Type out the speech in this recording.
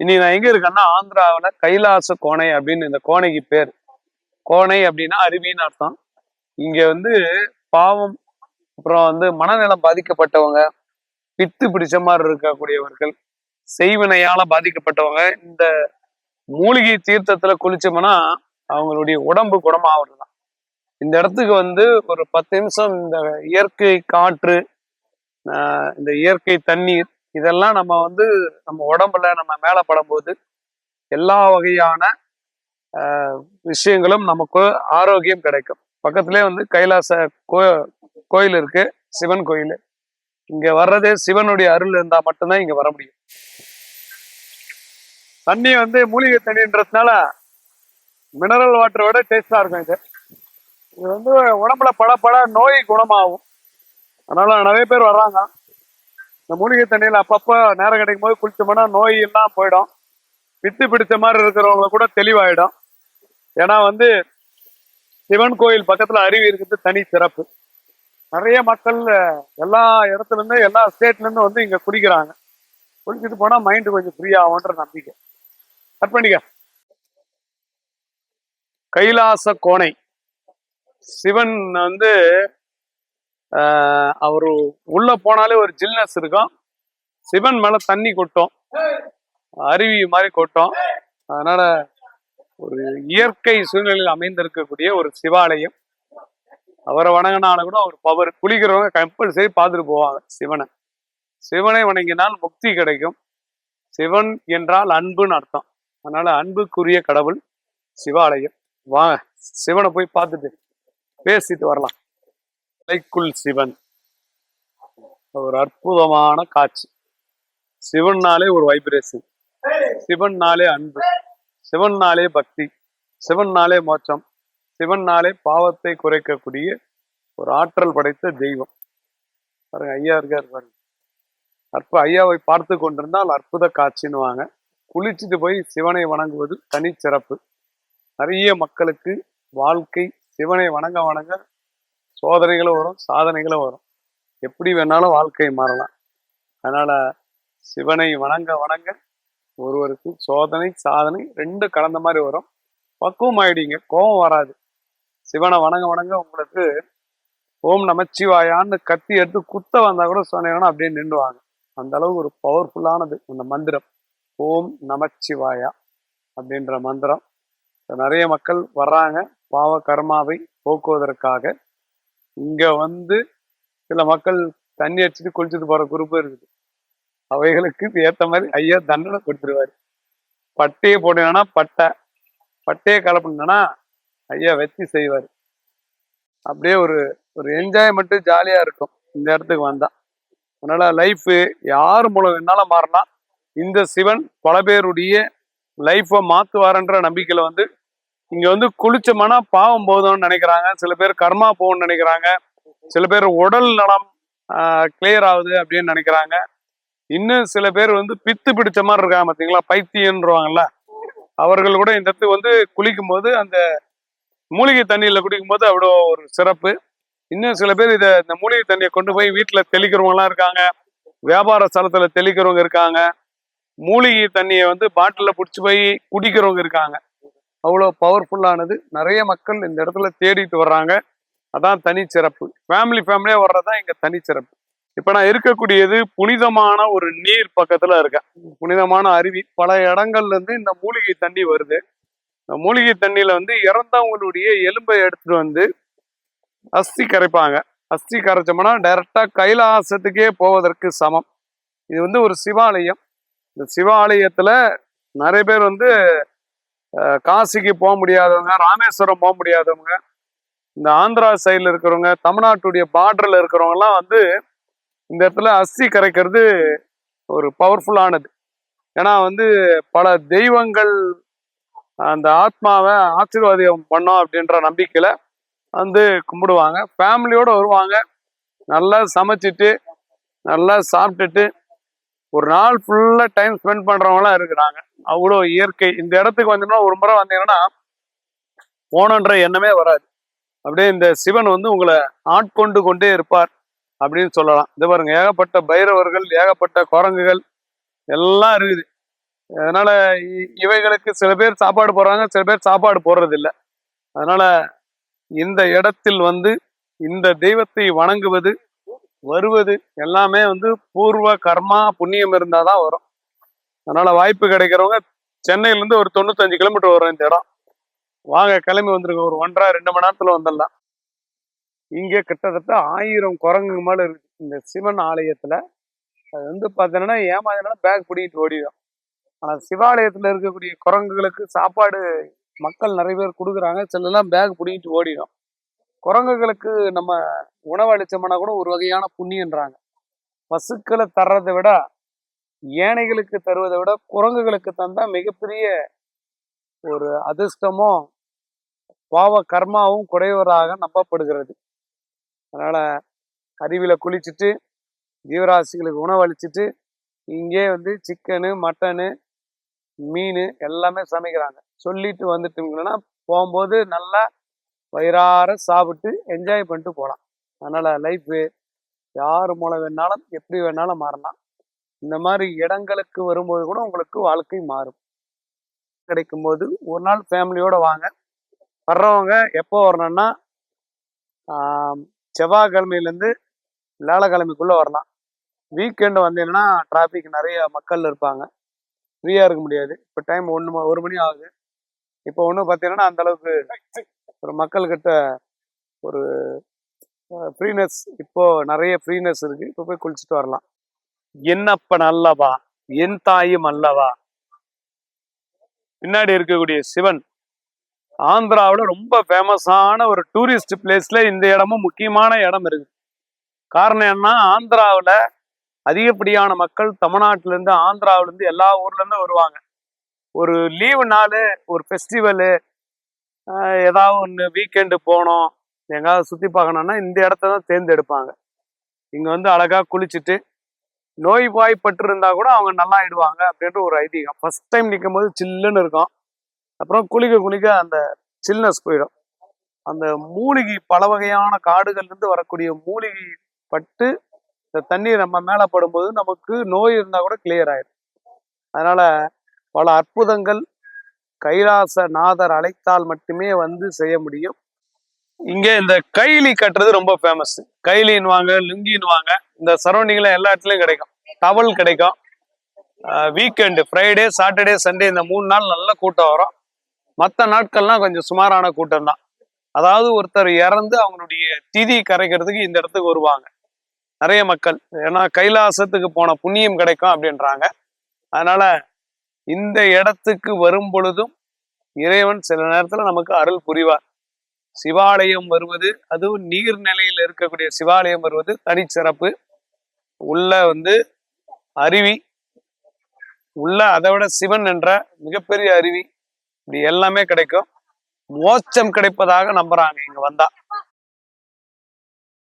இன்னைக்கு நான் எங்க இருக்கேன்னா ஆந்திராவில் கைலாச கோணை அப்படின்னு இந்த கோணைக்கு பேர். கோணை அப்படின்னா அருவின்னு அர்த்தம். இங்க வந்து பாவம் அப்புறம் வந்து மனநலம் பாதிக்கப்பட்டவங்க பித்து பிடிச்ச மாதிரி இருக்கக்கூடியவர்கள் செய்வினையால பாதிக்கப்பட்டவங்க இந்த மூலிகை தீர்த்தத்துல குளிச்சோம்னா அவங்களுடைய உடம்பு குணமாகிறது இந்த இடத்துக்கு வந்து ஒரு பத்து நிமிஷம் இந்த இயற்கை காற்று இந்த இயற்கை தண்ணீர் இதெல்லாம் நம்ம வந்து நம்ம உடம்புல நம்ம மேலே படும்போது எல்லா வகையான விஷயங்களும் நமக்கு ஆரோக்கியம் கிடைக்கும். பக்கத்துலேயே வந்து கைலாச கோ கோயில் இருக்கு சிவன் கோயில். இங்க வர்றதே சிவனுடைய அருள் இருந்தா மட்டும்தான் இங்க வர முடியும். தண்ணி வந்து மூலிகை தண்ணின்றதுனால மினரல் வாட்டரை விட டேஸ்டா இருக்கும் இது. இது வந்து உடம்புல பல பல நோய் குணமாகும். அதனால நிறைய பேர் வர்றாங்க. இந்த மூலிகை தண்ணியில் அப்பப்போ நேரம் கிடைக்கும் போது குளிச்சோம்னா நோய் எல்லாம் போயிடும். பித்து பிடிச்ச மாதிரி இருக்கிறவங்க கூட தெளிவாயிடும். ஏன்னா வந்து சிவன் கோயில் பக்கத்தில் அருவி இருக்கிறது தனி சிறப்பு. நிறைய மக்கள் எல்லா இடத்துலேருந்து எல்லா ஸ்டேட்லேருந்து வந்து இங்கே குடிக்கிறாங்க. குளிச்சுட்டு போனால் மைண்டு கொஞ்சம் ஃப்ரீ ஆகும்ன்ற நம்பிக்கை. கட் பண்ணிக்க. கைலாச கோணை. சிவன் வந்து அவரு உள்ள போனாலே ஒரு ஜில்னஸ் இருக்கும். சிவன் மேல தண்ணி கொட்டும். அருவி மாதிரி கொட்டும். அதனால ஒரு இயற்கை சூழ்நிலையில் அமைந்திருக்கக்கூடிய ஒரு சிவாலயம். அவரை வணங்கினாலும் கூட அவர் பவர் குளிக்கிறவங்க கம்பல்சரி பார்த்துட்டு போவாங்க சிவனை. சிவனை வணங்கினால் முக்தி கிடைக்கும். சிவன் என்றால் அன்புன்னு அர்த்தம். அதனால அன்புக்குரிய கடவுள் சிவாலயம். வாங்க சிவனை போய் பார்த்துட்டு பேசிட்டு வரலாம். மலைக்குள் சிவன். ஒரு அற்புதமான காட்சி. சிவன்னாலே ஒரு வைப்ரேஷன் சிவன்னாலே அன்பு. சிவன்னாலே பக்தி. சிவன்னாலே மோட்சம். சிவன்னாலே பாவத்தை குறைக்கக்கூடிய ஒரு ஆற்றல் படைத்த தெய்வம். பாருங்க ஐயா இருக்கார் பாருங்க. அற்ப ஐயாவை பார்த்து கொண்டிருந்தால் அற்புத காட்சின்னுவாங்க. குளிச்சுட்டு போய் சிவனை வணங்குவது தனிச்சிறப்பு. நிறைய மக்களுக்கு வாழ்க்கை சிவனை வணங்க வணங்க சோதனைகளும் வரும் சாதனைகளும் வரும். எப்படி வேணாலும் வாழ்க்கை மாறலாம். அதனால சிவனை வணங்க வணங்க. ஒருவருக்கு சோதனை சாதனை ரெண்டும் கலந்த மாதிரி வரும். பக்குவம் ஆயிடுங்க கோபம் வராது. சிவனை வணங்க வணங்க உங்களுக்கு ஓம் நமச்சிவாயான்னு கத்தி எடுத்து குத்த வந்தா கூட சொன்னீங்கன்னா அப்படியே நின்றுவாங்க. அந்த அளவுக்கு ஒரு பவர்ஃபுல்லானது அந்த மந்திரம். ஓம் நமச்சிவாயா அப்படின்ற மந்திரம். நிறைய மக்கள் வர்றாங்க பாவ கர்மாவை போக்குவதற்காக. இங்க வந்து சில மக்கள் தண்ணி அடிச்சுட்டு குளிச்சுட்டு போற குரூப் இருக்குது. அவைகளுக்கு ஏத்த மாதிரி ஐயா தண்டனை கொடுத்துருவாரு. பட்டையை போட்டீங்கன்னா பட்டை. பட்டையை கலப்புனா ஐயா வச்சு செய்வார். அப்படியே ஒரு ஒரு என்ஜாய்மெண்ட்டு ஜாலியாக இருக்கும். இந்த இடத்துக்கு வந்தா. அதனால லைஃபு யார் மூலம் வேணாலும் மாறலாம். இந்த சிவன் பல பேருடைய லைஃப்பை மாற்றுவாருன்ற நம்பிக்கையில் வந்து இங்க வந்து குளிச்சோம்னா பாவம் போதும்னு நினைக்கிறாங்க. சில பேர் கர்மா போகும்னு நினைக்கிறாங்க. சில பேர் உடல் நலம் கிளியர் ஆகுது அப்படின்னு நினைக்கிறாங்க. இன்னும் சில பேர் வந்து பித்து பிடிச்ச மாதிரி இருக்காங்க பார்த்தீங்களா பைத்தியன்றவாங்கல்ல அவர்கள் கூட இந்த இடத்துக்கு வந்து குளிக்கும் போது அந்த மூலிகை தண்ணியில் குடிக்கும் போது அவ்வளோ ஒரு சிறப்பு. இன்னும் சில பேர் இதை இந்த மூலிகை தண்ணியை கொண்டு போய் வீட்டில் தெளிக்கிறவங்களாம் இருக்காங்க. வியாபார ஸ்தலத்தில் தெளிக்கிறவங்க இருக்காங்க. மூலிகை தண்ணியை வந்து பாட்டிலில் பிடிச்சி போய் குடிக்கிறவங்க இருக்காங்க. அவ்வளோ பவர்ஃபுல்லானது நிறைய மக்கள் இந்த இடத்துல தேடிட்டு வர்றாங்க. அதான் தனி சிறப்பு ஃபேமிலி ஃபேமிலியாக வர்றதுதான் தான் தனி தனிச்சிறப்பு. இப்போ நான் இருக்கக்கூடியது புனிதமான ஒரு நீர் பக்கத்தில் இருக்கேன். புனிதமான அருவி. பல இடங்கள்லேருந்து இந்த மூலிகை தண்ணி வருது. இந்த மூலிகை தண்ணியில் வந்து இறந்தவங்களுடைய எலும்பை எடுத்துட்டு வந்து அஸ்தி கரைப்பாங்க. அஸ்தி கரைச்சோம்னா டைரெக்டாக கைலாசத்துக்கே போவதற்கு சமம். இது வந்து ஒரு சிவாலயம். இந்த சிவாலயத்தில் நிறைய பேர் வந்து காசிக்கு போக முடியாதவங்க ராமேஸ்வரம் போக முடியாதவங்க இந்த ஆந்திரா சைடில் இருக்கிறவங்க தமிழ்நாட்டுடைய பார்டரில் இருக்கிறவங்கலாம் வந்து இந்த இடத்துல அஸ்தி கரைக்கிறது ஒரு பவர்ஃபுல்லானது ஏன்னா வந்து பல தெய்வங்கள் அந்த ஆத்மாவை ஆசீர்வாதம் பண்ணோம் அப்படின்ற நம்பிக்கையில் வந்து கும்பிடுவாங்க. ஃபேமிலியோடு வருவாங்க. நல்லா சமைச்சிட்டு நல்லா சாப்பிட்டுட்டு ஒரு நாள் ஃபுல்லா டைம் ஸ்பெண்ட் பண்றவங்களாம் இருக்கிறாங்க. அவ்வளோ இயற்கை. இந்த இடத்துக்கு வந்தீங்கன்னா ஒரு முறை வந்தீங்கன்னா போனன்ற எண்ணமே வராது. அப்படியே இந்த சிவன் வந்து உங்களை ஆட்கொண்டு கொண்டே இருப்பார் அப்படின்னு சொல்லலாம். இது பாருங்க ஏகப்பட்ட பைரவர்கள் ஏகப்பட்ட குரங்குகள் எல்லாம் இருக்குது. அதனால இ- இவைகளுக்கு சில பேர் சாப்பாடு போடுறாங்க சில பேர் சாப்பாடு போடுறது இல்ல அதனால இந்த இடத்தில் வந்து இந்த தெய்வத்தை வணங்குவது வருவது எல்லாமே வந்து பூர்வ கர்மா புண்ணியம் இருந்தாதான் வரும். அதனால வாய்ப்பு கிடைக்கிறவங்க சென்னையில இருந்து ஒரு தொண்ணூத்தஞ்சு கிலோமீட்டர் வரும் இந்த இடம். வாங்க கிளம்பி வந்துருங்க. ஒரு ஒன்றரை ரெண்டு மணி நேரத்துல வந்துடலாம். இங்கே கிட்டத்தட்ட ஆயிரம் குரங்கு மேல இருக்கு. இந்த சிவன் ஆலயத்துல அது வந்து பார்த்தீங்கன்னா ஏமாதினா பேக் பிடிக்கிட்டு ஓடிடும். ஆனால் சிவாலயத்தில் இருக்கக்கூடிய குரங்குகளுக்கு சாப்பாடு மக்கள் நிறைய பேர் கொடுக்குறாங்க. சிலலாம் பேக் பிடிக்கிட்டு ஓடிடும். குரங்குகளுக்கு நம்ம உணவளிச்சோம்னா கூட ஒரு வகையான புண்ணியன்றாங்க. பசுக்களை தர்றதை விட ஏனைகளுக்கு தருவதை விட குரங்குகளுக்கு தந்தால் மிகப்பெரிய ஒரு அதிர்ஷ்டமும் பாவ கர்மாவும் குறைவராக நம்பப்படுகிறது. அதனால் அருவியில் குளிச்சுட்டு ஜீவராசிகளுக்கு உணவளிச்சுட்டு இங்கே வந்து சிக்கனு மட்டனு மீன் எல்லாமே சமைக்கிறாங்க. சொல்லிட்டு வந்துட்டீங்கன்னா போகும்போது நல்லா வயிறார சாப்பிட்டு என்ஜாய் பண்ணிட்டு போகலாம் அதனால் லைஃப்பு யார் மூலம் வேணாலும் எப்படி வேணாலும் மாறலாம். இந்த மாதிரி இடங்களுக்கு வரும்போது கூட உங்களுக்கு வாழ்க்கை மாறும். கிடைக்கும் போது ஒரு நாள் ஃபேமிலியோடு வாங்க. வர்றவங்க எப்போ வரணும்னா செவ்வாய்க்கிழமையிலேருந்து வியாழக்கிழமைக்குள்ளே வரலாம். வீக்கெண்டு வந்தீங்கன்னா டிராஃபிக் நிறைய மக்கள் இருப்பாங்க. ஃப்ரீயாக இருக்க முடியாது. இப்போ டைம் ஒன்று ஒரு மணி ஆகுது. இப்போ ஒன்றும் பார்த்தீங்கன்னா அந்தளவுக்கு ஒரு மக்கள்கிட்ட ஒரு ஃப்ரீனஸ் இப்போ நிறைய ஃப்ரீனஸ் இருக்கு. இப்போ போய் குளிச்சுட்டு வரலாம். என்னப்பன் அல்லவா? என் தாயும் அல்லவா? பின்னாடி இருக்கக்கூடிய சிவன் ஆந்திராவில் ரொம்ப ஃபேமஸான ஒரு டூரிஸ்ட் பிளேஸ்ல இந்த இடமும் முக்கியமான இடம் இருக்குது காரணம் என்ன ஆந்திராவுல அதிகப்படியான மக்கள் தமிழ்நாட்டிலேருந்து இருந்து ஆந்திராவுல இருந்து எல்லா ஊர்லேருந்து வருவாங்க. ஒரு லீவு நாள் ஒரு ஃபெஸ்டிவலு ஏதாவது ஒன்று வீக்கெண்டு போனோம் எங்காவது சுற்றி பார்க்கணும்னா இந்த இடத்த தான் தேர்ந்தெடுப்பாங்க. இங்கே வந்து அழகாக குளிச்சுட்டு நோய் வாய்ப்பட்டுருந்தா கூட அவங்க நல்லா ஆயிடுவாங்க அப்படின்ற ஒரு ஐதீகம். ஃபர்ஸ்ட் டைம் நிற்கும் போது சில்லுன்னு இருக்கும். அப்புறம் குளிக்க குளிக்க அந்த சில்னஸ் போயிடும். அந்த மூலிகை பல வகையான காடுகள்லேருந்து வரக்கூடிய மூலிகை பட்டு இந்த தண்ணீர் நம்ம மேலே படும்போது நமக்கு நோய் இருந்தால் கூட கிளியர் ஆயிடும். அதனால் பல அற்புதங்கள் கைலாச நாதர் அழைத்தால் மட்டுமே வந்து செய்ய முடியும். இங்கே இந்த கைலி கட்டுறது ரொம்ப ஃபேமஸ் லுங்கின்னு வாங்க இந்த சரௌண்டிங்ல எல்லா இடத்துலையும் கிடைக்கும். டவல் கிடைக்கும். வீக்கெண்டு ஃப்ரைடே சாட்டர்டே சண்டே இந்த மூணு நாள் நல்ல கூட்டம் வரும். மற்ற நாட்கள்லாம் கொஞ்சம் சுமாரான கூட்டம் தான் அதாவது ஒருத்தர் இறந்து அவங்களுடைய திதி கரைக்கிறதுக்கு இந்த இடத்துக்கு வருவாங்க. நிறைய மக்கள். ஏன்னா கைலாசத்துக்கு போன புண்ணியம் கிடைக்கும் அப்படின்றாங்க. அதனால இந்த இடத்துக்கு வரும் பொழுதும் இறைவன் சில நேரத்துல நமக்கு அருள் புரிவார். சிவாலயம் வருவது அதுவும் நீர்நிலையில் இருக்கக்கூடிய சிவாலயம் வருவது தனிச்சிறப்பு. உள்ள வந்து அருவி உள்ள அதை விட சிவன் என்ற மிகப்பெரிய அருவி. இப்படி எல்லாமே கிடைக்கும். மோட்சம் கிடைப்பதாக நம்புறாங்க இங்க வந்தா.